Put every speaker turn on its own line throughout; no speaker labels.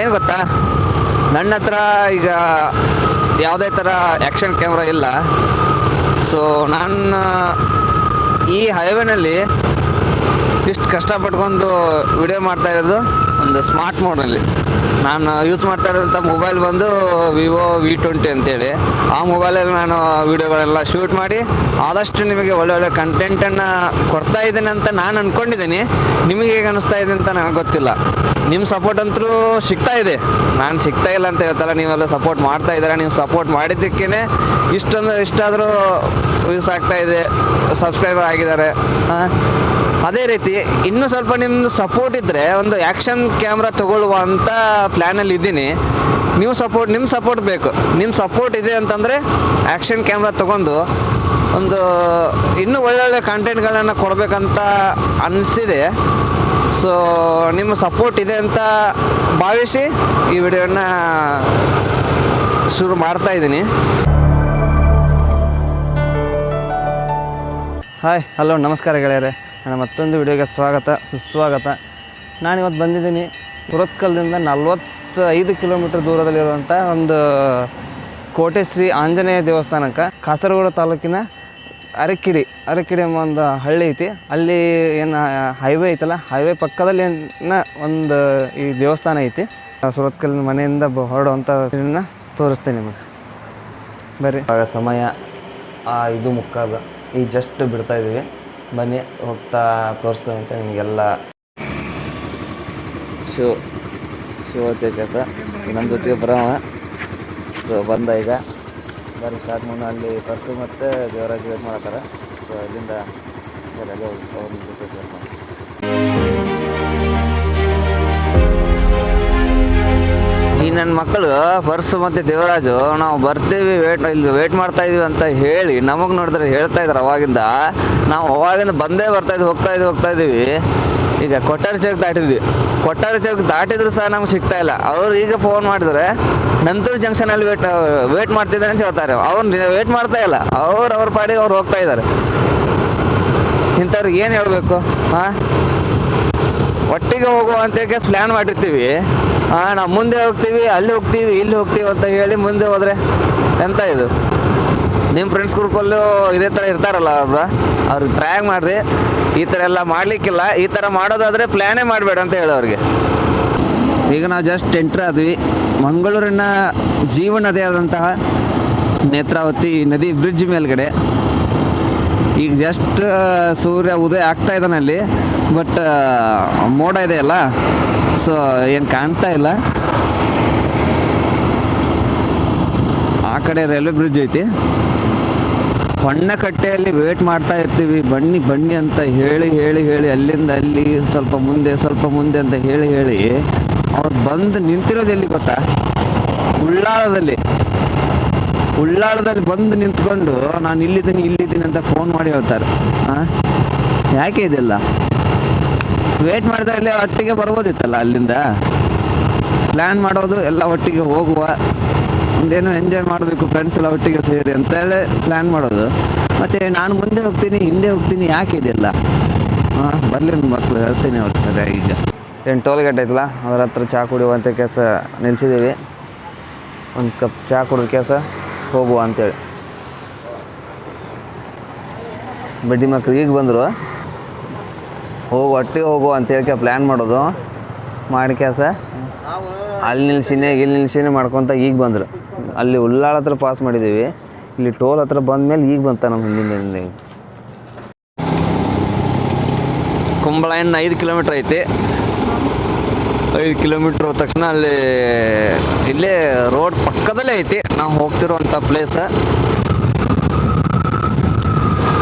ಏನು ಗೊತ್ತಾ? ನನ್ನ ಹತ್ರ ಈಗ ಯಾವುದೇ ಥರ ಆ್ಯಕ್ಷನ್ ಕ್ಯಾಮ್ರಾ ಇಲ್ಲ. ಸೊ ನಾನು ಈ ಹೈವೇನಲ್ಲಿ ಇಷ್ಟು ಕಷ್ಟಪಟ್ಕೊಂಡು ವಿಡಿಯೋ ಮಾಡ್ತಾ ಇರೋದು ಒಂದು ಸ್ಮಾರ್ಟ್ ಮೋಡ್ನಲ್ಲಿ ನಾನು ಯೂಸ್ ಮಾಡ್ತಾ ಇರೋಂಥ ಮೊಬೈಲ್ ಬಂದು ವಿವೋ ವಿ ಟ್ವೆಂಟಿ ಅಂತೇಳಿ. ಆ ಮೊಬೈಲಲ್ಲಿ ನಾನು ವಿಡಿಯೋಗಳೆಲ್ಲ ಶೂಟ್ ಮಾಡಿ ಆದಷ್ಟು ನಿಮಗೆ ಒಳ್ಳೊಳ್ಳೆ ಕಂಟೆಂಟನ್ನು ಕೊಡ್ತಾ ಇದ್ದೀನಿ ಅಂತ ನಾನು ಅಂದ್ಕೊಂಡಿದ್ದೀನಿ ನಿಮಗೆ ಹೇಗೆ ಅನ್ನಿಸ್ತಾ ಇದೆ ಅಂತ ನನಗೆ ಗೊತ್ತಿಲ್ಲ. ನಿಮ್ಮ ಸಪೋರ್ಟ್ ಅಂತೂ ಸಿಗ್ತಾ ಇದೆ. ನಾನು ಸಿಗ್ತಾ ಇಲ್ಲ ಅಂತ ಹೇಳ್ತಲ್ಲ, ನೀವೆಲ್ಲ ಸಪೋರ್ಟ್ ಮಾಡ್ತಾ ಇದ್ದೀರಾ, ನೀವು ಸಪೋರ್ಟ್ ಮಾಡಿದ್ದಕ್ಕೇ ಇಷ್ಟೊಂದು ಇಷ್ಟಾದರೂ ವ್ಯೂಸ್ ಆಗ್ತಾ ಇದೆ ಸಬ್ಸ್ಕ್ರೈಬರ್ ಆಗಿದ್ದಾರೆ. ಅದೇ ರೀತಿ ಇನ್ನೂ ಸ್ವಲ್ಪ ನಿಮ್ಮದು ಸಪೋರ್ಟ್ ಇದ್ದರೆ ಒಂದು ಆ್ಯಕ್ಷನ್ ಕ್ಯಾಮ್ರಾ ತಗೊಳ್ಳುವ ಅಂತ ಪ್ಲ್ಯಾನಲ್ಲಿ ಇದ್ದೀನಿ. ನೀವು ಸಪೋರ್ಟ್ ನಿಮ್ಮ ಸಪೋರ್ಟ್ ಬೇಕು. ನಿಮ್ಮ ಸಪೋರ್ಟ್ ಇದೆ ಅಂತಂದರೆ ಆ್ಯಕ್ಷನ್ ಕ್ಯಾಮ್ರಾ ತೊಗೊಂಡು ಒಂದು ಇನ್ನೂ ಒಳ್ಳೊಳ್ಳೆ ಕಂಟೆಂಟ್ಗಳನ್ನು ಕೊಡಬೇಕಂತ ಅನಿಸಿದೆ. ಸೊ ನಿಮ್ಮ ಸಪೋರ್ಟ್ ಇದೆ ಅಂತ ಭಾವಿಸಿ ಈ ವಿಡಿಯೋನ ಶುರು ಮಾಡ್ತಾ ಇದ್ದೀನಿ. ಹಾಯ್ ಹಲೋ, ನಮಸ್ಕಾರ ಗೆಳೆಯರೆ. ನನ್ನ ಮತ್ತೊಂದು ವಿಡಿಯೋಗೆ ಸ್ವಾಗತ, ಸುಸ್ವಾಗತ. ನಾನಿವತ್ತು ಬಂದಿದ್ದೀನಿ ಪುರತ್ಕಲ್ದಿಂದ ನಲ್ವತ್ತೈದು ಕಿಲೋಮೀಟ್ರ್ ದೂರದಲ್ಲಿರುವಂಥ ಒಂದು ಕೋಟೆ ಶ್ರೀ ಆಂಜನೇಯ ದೇವಸ್ಥಾನಕ್ಕೆ, ಕಾಸರಗೋಡು ತಾಲೂಕಿನ ಅರಕಿಡಿ ಅರಕಿಡಿ ಎಂಬ ಒಂದು ಹಳ್ಳಿ ಐತಿ. ಅಲ್ಲಿ ಏನು ಹೈವೇ ಐತಲ್ಲ ಹೈವೇ ಪಕ್ಕದಲ್ಲಿ ಏನ ಒಂದು ಈ ದೇವಸ್ಥಾನ ಐತಿ. ಸುರತ್ಕಲ್ಲಿನ ಮನೆಯಿಂದ ಬ- ಹೊರಡುವಂಥ ತೋರಿಸ್ತೀನಿ ನಿಮಗೆ. ಬರ್ರಿ. ಆಗ ಸಮಯ, ಆ, ಇದು ಮುಕ್ಕಾದ. ಈಗ ಜಸ್ಟ್ ಬಿಡ್ತಾ ಇದ್ದೀವಿ ಬನ್ನಿ, ಹೋಗ್ತಾ ತೋರಿಸ್ತೇವೆ ಅಂತ ನಿಮಗೆಲ್ಲ. ಶೋ ಶೋ ಐತೆ ಕೆಲಸ ನಮ್ಮ ಜೊತೆಗೆ ಬರೋಣ. ಸೊ ಬಂದ ಈಗ. ಬರ್ರಿ ಸ್ಟಾರ್ಟ್ ಮುಂದೆ ಅಲ್ಲಿ ಪರ್ಸು ಮತ್ತು ದೇವರಾಜ್ ವೇಟ್ ಮಾಡ್ತಾರೆ. ಸೊ ಅಲ್ಲಿಂದ ಮಾಡಿ ಈ ನನ್ನ ಮಕ್ಕಳು ಪರ್ಸು ಮತ್ತು ದೇವರಾಜು, ನಾವು ಬರ್ತೀವಿ ವೇಟ್ ಇಲ್ಲಿ ವೇಟ್ ಮಾಡ್ತಾ ಇದೀವಿ ಅಂತ ಹೇಳಿ ನಮಗೆ ನೋಡಿದ್ರೆ ಹೇಳ್ತಾ ಇದ್ದಾರೆ ಅವಾಗಿಂದ. ನಾವು ಅವಾಗಿಂದ ಬಂದೇ ಬರ್ತಾ ಇದ್ವಿ, ಹೋಗ್ತಾ ಇದ್ವಿ, ಹೋಗ್ತಾ ಇದ್ದೀವಿ ಈಗ ಕೊಟ್ಟಾರ ಚೌಕ್ ದಾಟಿದ್ವಿ. ಕೊಟ್ಟಾರ ಚೌಕ್ ದಾಟಿದ್ರು ಸಹ ನಮ್ಗೆ ಸಿಗ್ತಾ ಇಲ್ಲ. ಅವ್ರು ಈಗ ಫೋನ್ ಮಾಡಿದ್ರೆ ಜಂಕ್ಷನ್ ಜಂಕ್ಷನಲ್ಲಿ ವೇಟ್ ವೇಟ್ ಮಾಡ್ತಿದ್ದಾರೆ ಅಂತ ಹೇಳ್ತಾರೆ. ಅವ್ರು ವೇಟ್ ಮಾಡ್ತಾ ಇಲ್ಲ. ಅವ್ರು ಅವ್ರ ಪಾಡಿಗೆ ಅವ್ರು ಹೋಗ್ತಾ ಇದ್ದಾರೆ ಇಂಥವ್ರಿಗೆ ಏನು ಹೇಳಬೇಕು? ಹಾಂ ಒಟ್ಟಿಗೆ ಹೋಗುವ ಅಂತ ಪ್ಲ್ಯಾನ್ ಮಾಡಿರ್ತೀವಿ. ಹಾಂ ನಾವು ಮುಂದೆ ಹೋಗ್ತೀವಿ, ಅಲ್ಲಿ ಹೋಗ್ತೀವಿ, ಇಲ್ಲಿ ಹೋಗ್ತೀವಿ ಅಂತ ಹೇಳಿ ಮುಂದೆ ಹೋದ್ರೆ ಎಂತ ಇದು? ನಿಮ್ಮ ಫ್ರೆಂಡ್ಸ್ ಗ್ರೂಪಲ್ಲೂ ಇದೇ ಥರ ಇರ್ತಾರಲ್ಲ ಅವ್ರು? ಅವ್ರಿಗೆ ಟ್ರೈ ಮಾಡಿರಿ. ಈ ಥರ ಎಲ್ಲ ಮಾಡಲಿಕ್ಕಿಲ್ಲ. ಈ ಥರ ಮಾಡೋದಾದರೆ ಪ್ಲ್ಯಾನೇ ಮಾಡಬೇಡ ಅಂತ ಹೇಳೋ ಅವ್ರಿಗೆ ಈಗ ನಾವು ಜಸ್ಟ್ ಎಂಟ್ರ್ ಆದ್ವಿ. ಮಂಗಳೂರಿನ ಜೀವನದೇ ಆದಂತಹ ನೇತ್ರಾವತಿ ನದಿ ಬ್ರಿಡ್ಜ್ ಮೇಲ್ಗಡೆ. ಈಗ ಜಸ್ಟ್ ಸೂರ್ಯ ಉದಯ ಆಗ್ತಾ ಇದ್ದಾನೆ ಅಲ್ಲಿ. ಬಟ್ ಮೋಡ ಇದೆ ಅಲ್ಲ. ಸೊ ಏನು ಕಾಣ್ತಾ ಇಲ್ಲ. ಆ ಕಡೆ ರೈಲ್ವೆ ಬ್ರಿಡ್ಜ್ ಐತಿ. ಹೊಣ್ಣಕಟ್ಟೆಯಲ್ಲಿ ವೇಟ್ ಮಾಡ್ತಾ ಇರ್ತೀವಿ. ಬನ್ನಿ ಬನ್ನಿ ಅಂತ ಹೇಳಿ ಹೇಳಿ ಹೇಳಿ, ಅಲ್ಲಿಂದ ಅಲ್ಲಿ ಸ್ವಲ್ಪ ಮುಂದೆ ಸ್ವಲ್ಪ ಮುಂದೆ ಅಂತ ಹೇಳಿ ಹೇಳಿ ಅವ್ರು ಬಂದು ನಿಂತಿರೋದು ಎಲ್ಲಿ ಗೊತ್ತಾ? ಉಳ್ಳಾಳದಲ್ಲಿ. ಉಳ್ಳಾಳದಲ್ಲಿ ಬಂದು ನಿಂತ್ಕೊಂಡು ನಾನು ಇಲ್ಲಿದ್ದೀನಿ ಇಲ್ಲಿದ್ದೀನಿ ಅಂತ ಫೋನ್ ಮಾಡಿ ಹೇಳ್ತಾರೆ. ಹಾಂ ಯಾಕೆ ಇದೆಲ್ಲ? ವೇಟ್ ಮಾಡಿದ್ರೆ ಅಲ್ಲಿ ಒಟ್ಟಿಗೆ ಬರ್ಬೋದಿತ್ತಲ್ಲ ಅಲ್ಲಿಂದ? ಪ್ಲ್ಯಾನ್ ಮಾಡೋದು, ಎಲ್ಲ ಒಟ್ಟಿಗೆ ಹೋಗುವ. ಒಂದೇನೋ ಎಂಜಾಯ್ ಮಾಡಬೇಕು ಫ್ರೆಂಡ್ಸ್ ಎಲ್ಲ ಒಟ್ಟಿಗೆ ಸೇರಿ ಅಂತೇಳಿ ಪ್ಲ್ಯಾನ್ ಮಾಡೋದು. ಮತ್ತು ನಾನು ಮುಂದೆ ಹೋಗ್ತೀನಿ, ಹಿಂದೆ ಹೋಗ್ತೀನಿ, ಯಾಕೆ ಇದೆಲ್ಲ? ಹಾಂ ಬರಲಿ ಮಕ್ಕಳು ಹೇಳ್ತೀನಿ ಅವ್ರು ಸರಿ ಈಗ. ಏನು ಟೋಲ್ ಗೇಟ್ ಐತಲ್ಲ? ಅದ್ರ ಹತ್ರ ಚಹಾ ಕುಡಿಯುವಂಥ ಕೆಲಸ ನಿಲ್ಸಿದ್ದೀವಿ ಒಂದು ಕಪ್ ಚಹಾ ಕುಡಿದ ಕೆಲಸ ಹೋಗುವ ಅಂತೇಳಿ. ಬಡ್ಡಿ ಮಕ್ಕಳು ಈಗ ಬಂದರು. ಹೋಗು, ಒಟ್ಟಿಗೆ ಹೋಗುವ ಅಂತೇಳಿ ಪ್ಲ್ಯಾನ್ ಮಾಡೋದು. ಮಾಡಿ ಕೆಲಸ ಅಲ್ಲಿ ನಿಲ್ಸಿನೇ, ಇಲ್ಲಿ ನಿಲ್ಸಿನೇ ಮಾಡ್ಕೊತ ಈಗ ಬಂದರು. ಅಲ್ಲಿ ಉಳ್ಳಾಳ ಹತ್ರ ಪಾಸ್ ಮಾಡಿದ್ದೀವಿ ಇಲ್ಲಿ ಟೋಲ್ ಹತ್ರ ಬಂದಮೇಲೆ ಈಗ ಬಂತ ನಮ್ಮ ಹಿಂದಿನ ಕುಂಬಳ ಇನ್ನು ಐದು ಕಿಲೋಮೀಟ್ರ್ ಐತಿ. ಐದು ಕಿಲೋಮೀಟ್ರ್ ಹೋದ ತಕ್ಷಣ ಅಲ್ಲಿ ಇಲ್ಲೇ ರೋಡ್ ಪಕ್ಕದಲ್ಲೇ ಐತಿ. ನಾವು ಹೋಗ್ತಿರುವಂಥ ಪ್ಲೇಸ್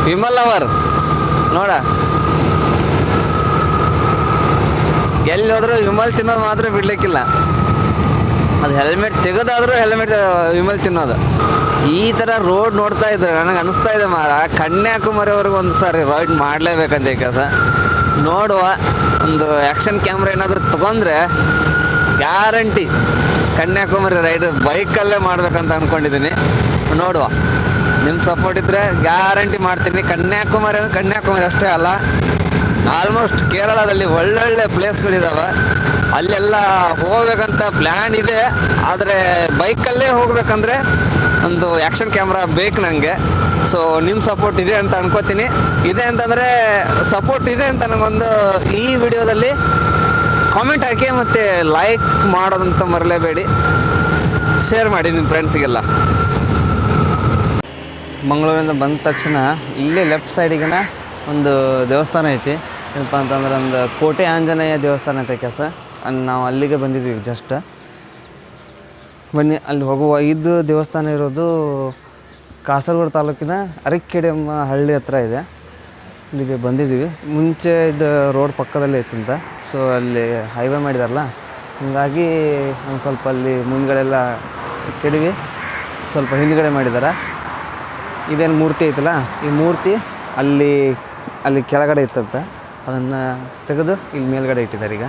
ವಿಮಲ್ ಅವರ್, ನೋಡ. ಎಲ್ಲಿ ಹೋದ್ರೂ ವಿಮಲ್ ತಿನ್ನೋದು ಮಾತ್ರ ಬಿಡ್ಲಿಕ್ಕಿಲ್ಲ. ಅದು ಹೆಲ್ಮೆಟ್ ತೆಗೆದಾದ್ರೂ ಹೆಲ್ಮೆಟ್ ವಿಮಲ್ ತಿನ್ನೋದು. ಈ ಥರ ರೋಡ್ ನೋಡ್ತಾ ಇದ್ರೆ ನನಗೆ ಅನಿಸ್ತಾ ಇದೆ ಮಾರ. ಕನ್ಯಾಕುಮಾರಿವರೆಗೂ ಒಂದು ಸಾರಿ ರೈಡ್ ಮಾಡಲೇಬೇಕಂತ ಕೆಲಸ. ನೋಡುವ, ಒಂದು ಆ್ಯಕ್ಷನ್ ಕ್ಯಾಮ್ರಾ ಏನಾದರೂ ತೊಗೊಂಡ್ರೆ ಗ್ಯಾರಂಟಿ ಕನ್ಯಾಕುಮಾರಿ ರೈಡ್ ಬೈಕಲ್ಲೇ ಮಾಡ್ಬೇಕಂತ ಅಂದ್ಕೊಂಡಿದ್ದೀನಿ ನೋಡುವ. ನಿಮ್ಮ ಸಪೋರ್ಟ್ ಇದ್ದರೆ ಗ್ಯಾರಂಟಿ ಮಾಡ್ತೀನಿ. ಕನ್ಯಾಕುಮಾರಿ ಅಂದ್ರೆ ಕನ್ಯಾಕುಮಾರಿ ಅಷ್ಟೇ ಅಲ್ಲ. ಆಲ್ಮೋಸ್ಟ್ ಕೇರಳದಲ್ಲಿ ಒಳ್ಳೊಳ್ಳೆ ಪ್ಲೇಸ್ಗಳಿದ್ದಾವೆ ಅಲ್ಲೆಲ್ಲ ಹೋಗ್ಬೇಕಂತ ಪ್ಲ್ಯಾನ್ ಇದೆ. ಆದರೆ ಬೈಕಲ್ಲೇ ಹೋಗ್ಬೇಕಂದ್ರೆ ಒಂದು ಆ್ಯಕ್ಷನ್ ಕ್ಯಾಮ್ರಾ ಬೇಕು ನನಗೆ ಸೊ ನಿಮ್ಮ ಸಪೋರ್ಟ್ ಇದೆ ಅಂತ ಅನ್ಕೋತೀನಿ. ಇದೆ ಅಂತಂದರೆ ಸಪೋರ್ಟ್ ಇದೆ ಅಂತ ನನಗೊಂದು ಈ ವಿಡಿಯೋದಲ್ಲಿ ಕಾಮೆಂಟ್ ಹಾಕಿ ಮತ್ತು ಲೈಕ್ ಮಾಡೋದಂತ ಮರಲೇಬೇಡಿ. ಶೇರ್ ಮಾಡಿ ನಿಮ್ಮ ಫ್ರೆಂಡ್ಸಿಗೆಲ್ಲ ಮಂಗಳೂರಿಂದ ಬಂದ ತಕ್ಷಣ ಇಲ್ಲೇ ಲೆಫ್ಟ್ ಸೈಡಿಗೆನ ಒಂದು ದೇವಸ್ಥಾನ ಐತಿ. ಏನಪ್ಪ ಅಂತಂದ್ರೆ ಒಂದು ಕೋಟೆ ಆಂಜನೇಯ ದೇವಸ್ಥಾನ ಐತೆ ಕೆಲಸ. ನಾವು ಅಲ್ಲಿಗೆ ಬಂದಿದ್ವಿ ಜಸ್ಟ್ ಬನ್ನಿ, ಅಲ್ಲಿ ಹೋಗುವ ಇದು ದೇವಸ್ಥಾನ ಇರೋದು ಕಾಸರಗೋಡು ತಾಲೂಕಿನ ಅರಕೆರೆ ಹಳ್ಳಿ ಹತ್ರ ಇದೆ. ಇಲ್ಲಿಗೆ ಬಂದಿದ್ದೀವಿ. ಮುಂಚೆ ಇದು ರೋಡ್ ಪಕ್ಕದಲ್ಲೇ ಇತ್ತಂತ. ಸೊ ಅಲ್ಲಿ ಹೈವೇ ಮಾಡಿದಾರಲ್ಲ, ಹೀಗಾಗಿ ಒಂದು ಸ್ವಲ್ಪ ಅಲ್ಲಿ ಮುಂದ್ಗಡೆಲ್ಲ ಕೆಡವಿ, ಸ್ವಲ್ಪ ಹಿಂದ್ಗಡೆ ಮಾಡಿದ್ದಾರೆ ಇದೇನು ಮೂರ್ತಿ ಐತಲ್ಲ, ಈ ಮೂರ್ತಿ ಅಲ್ಲಿ ಅಲ್ಲಿ ಕೆಳಗಡೆ ಇತ್ತಂತ. ಅದನ್ನು ತೆಗೆದು ಇಲ್ಲಿ ಮೇಲ್ಗಡೆ ಇಟ್ಟಿದ್ದಾರೆ ಈಗ.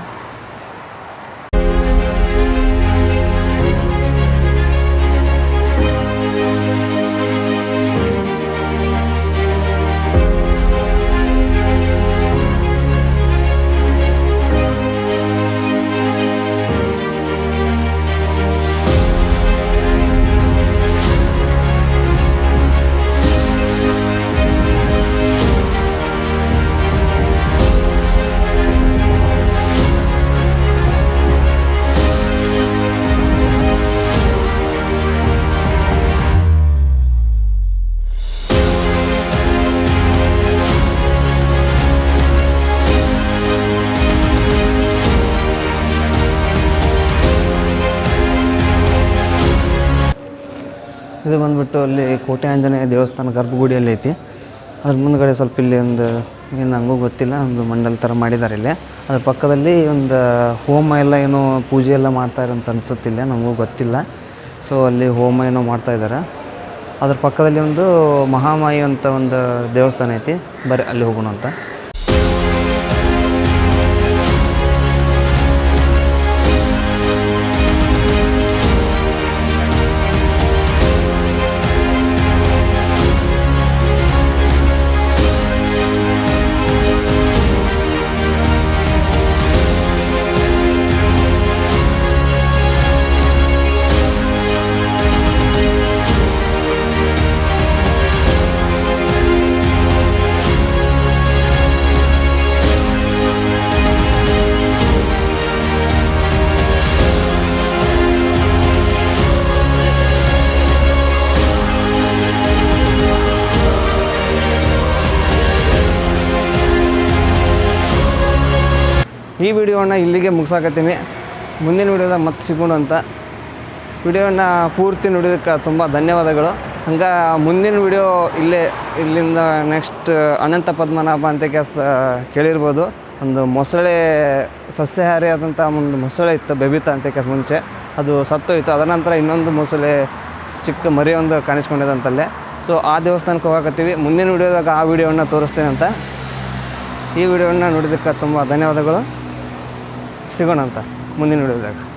ಇದು ಬಂದುಬಿಟ್ಟು ಅಲ್ಲಿ ಕೋಟೆ ಆಂಜನೇಯ ದೇವಸ್ಥಾನ ಗರ್ಭಗುಡಿಯಲ್ಲಿ ಐತಿ. ಅದ್ರ ಮುಂದ್ಗಡೆ ಸ್ವಲ್ಪ ಇಲ್ಲಿ ಒಂದು ಏನು ನನಗೂ ಗೊತ್ತಿಲ್ಲ, ಒಂದು ಮಂಡಲ ಥರ ಮಾಡಿದ್ದಾರೆ ಇಲ್ಲಿ. ಅದ್ರ ಪಕ್ಕದಲ್ಲಿ ಒಂದು ಹೋಮ ಎಲ್ಲ ಏನೋ ಪೂಜೆ ಎಲ್ಲ ಮಾಡ್ತಾರೆ ಅಂತ ಅನ್ಸುತ್ತಿಲ್ಲ ನಮಗೂ ಗೊತ್ತಿಲ್ಲ. ಸೊ ಅಲ್ಲಿ ಹೋಮ ಏನೋ ಮಾಡ್ತಾ ಇದ್ದಾರೆ. ಅದ್ರ ಪಕ್ಕದಲ್ಲಿ ಒಂದು ಮಹಾಮಾಯಿ ಅಂತ ಒಂದು ದೇವಸ್ಥಾನ ಐತಿ. ಬರೀ ಅಲ್ಲಿ ಹೋಗೋಣ ಅಂತ. ಈ ವಿಡಿಯೋನ ಇಲ್ಲಿಗೆ ಮುಗಿಸಾಕತ್ತೀನಿ. ಮುಂದಿನ ವಿಡಿಯೋದಾಗ ಮತ್ತೆ ಸಿಗೋಣ ಅಂತ. ವಿಡಿಯೋನ ಪೂರ್ತಿ ನೋಡಿದಕ್ಕೆ ತುಂಬ ಧನ್ಯವಾದಗಳು. ಹಂಗೆ ಮುಂದಿನ ವಿಡಿಯೋ ಇಲ್ಲೇ, ಇಲ್ಲಿಂದ ನೆಕ್ಸ್ಟ್ ಅನಂತ ಪದ್ಮನಾಭ ಅಂತ ಕೆಲಸ ಕೇಳಿರ್ಬೋದು. ಒಂದು ಮೊಸಳೆ ಸಸ್ಯಾಹಾರಿ ಆದಂಥ ಒಂದು ಮೊಸಳೆ ಇತ್ತು, ಬೆಬಿತಾ ಅಂತ ಕೆಲಸ ಮುಂಚೆ. ಅದು ಸತ್ತೋಯ್ತು. ಅದರ ನಂತರ ಇನ್ನೊಂದು ಮೊಸಳೆ ಚಿಕ್ಕ ಮರಿ ಒಂದು ಕಾಣಿಸ್ಕೊಂಡಿದಂತಲ್ಲೇ ಸೊ ಆ ದೇವಸ್ಥಾನಕ್ಕೆ ಹೋಗಕತ್ತೀವಿ. ಮುಂದಿನ ವಿಡಿಯೋದಾಗ ಆ ವಿಡಿಯೋವನ್ನು ತೋರಿಸ್ತೇನೆ ಅಂತ. ಈ ವಿಡಿಯೋವನ್ನು ನೋಡಿದ್ದಕ್ಕೆ ತುಂಬ ಧನ್ಯವಾದಗಳು. ಸಿಗೋಣ ಅಂತ ಮುಂದಿನ ವಿಡಿಯೋದಾಗ.